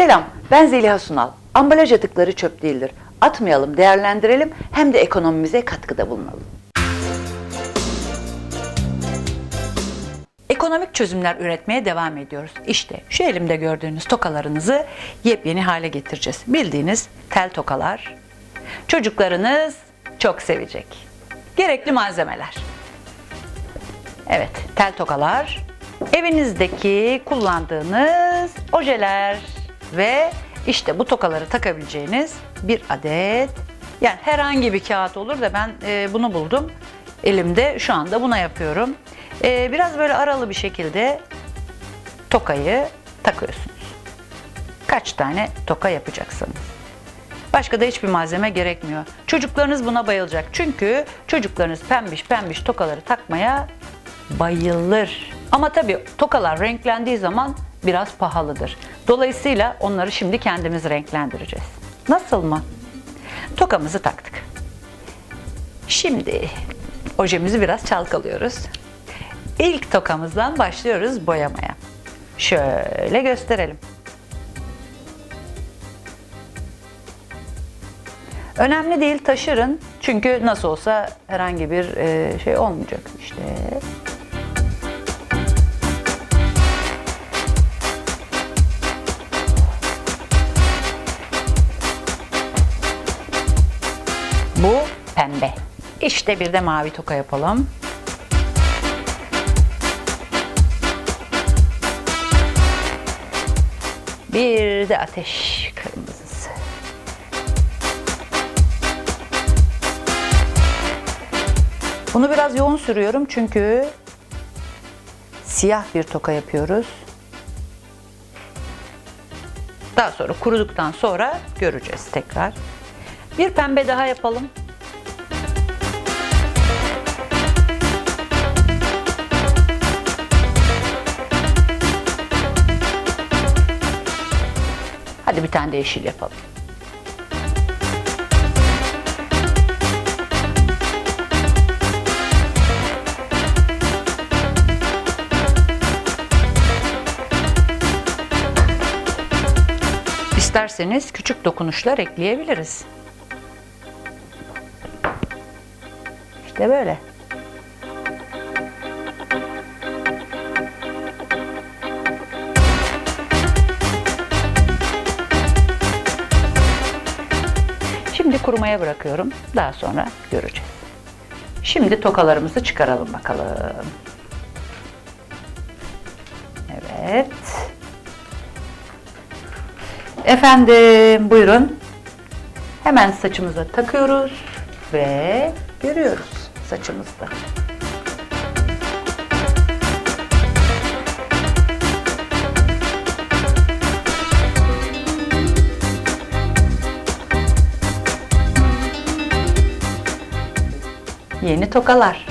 Selam, ben Zeliha Sunal. Ambalaj atıkları çöp değildir. Atmayalım, değerlendirelim hem de ekonomimize katkıda bulunalım. Ekonomik çözümler üretmeye devam ediyoruz. İşte şu elimde gördüğünüz tokalarınızı yepyeni hale getireceğiz. Bildiğiniz tel tokalar. Çocuklarınız çok sevecek. Gerekli malzemeler. Evet, tel tokalar, evinizdeki kullandığınız ojeler ve işte bu tokaları takabileceğiniz bir adet yani herhangi bir kağıt olur da ben e, bunu buldum. Elimde şu anda buna yapıyorum. E, biraz böyle aralı bir şekilde tokayı takıyorsunuz. Kaç tane toka yapacaksınız? Başka da hiçbir malzeme gerekmiyor. Çocuklarınız buna bayılacak. Çünkü çocuklarınız pembiş pembiş tokaları takmaya bayılır. Ama tabii tokalar renklendiği zaman biraz pahalıdır. Dolayısıyla onları şimdi kendimiz renklendireceğiz. Nasıl mı? Tokamızı taktık. Şimdi ojemizi biraz çalkalıyoruz. İlk tokamızdan başlıyoruz boyamaya. Şöyle gösterelim. Önemli değil taşırın. Çünkü nasıl olsa herhangi bir e, şey olmayacak işte. Pembe. İşte bir de mavi toka yapalım. Bir de ateş kırmızısı. Bunu biraz yoğun sürüyorum çünkü siyah bir toka yapıyoruz. Daha sonra kuruduktan sonra göreceğiz tekrar. Bir pembe daha yapalım. Hadi bir tane de yeşil yapalım. İsterseniz küçük dokunuşlar ekleyebiliriz. İşte böyle. Kurumaya bırakıyorum. Daha sonra göreceğiz. Şimdi tokalarımızı çıkaralım bakalım. Evet. Efendim buyurun. Hemen saçımıza takıyoruz ve görüyoruz saçımızda. Yeni tokalar.